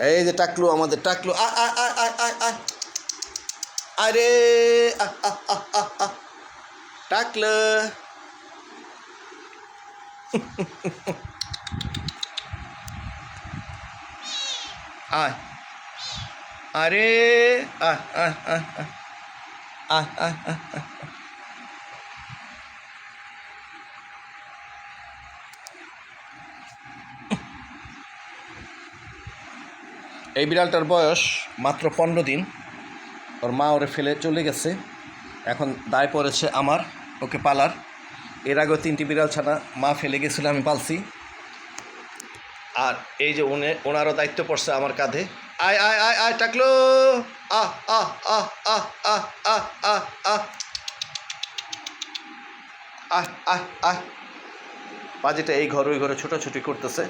এই যে টাকলু আমাদের টাকলু আরে টাকল আয় আরে আহ আহ আহ আহ আহ আহ এই বিড়ালটার বয়স মাত্র পনেরো দিন। ওর মা ওরে ফেলে চলে গেছে। এখন দায় পড়েছে আমার, ওকে পালার। এর আগেও তিনটি বিড়াল ছানা মা ফেলে গেছিল, আমি পালছি। আর এই যে উনি, ওনারও দায়িত্ব পড়ছে আমার কাঁধে। আয় আয় আয় আয়, টাকলো! আহ আহ আহ আহ আহ আহ আহ আহ। আহ আহ আহ। বাজেটা এই ঘর ওই ঘরে ছোটাছুটি করতেছে।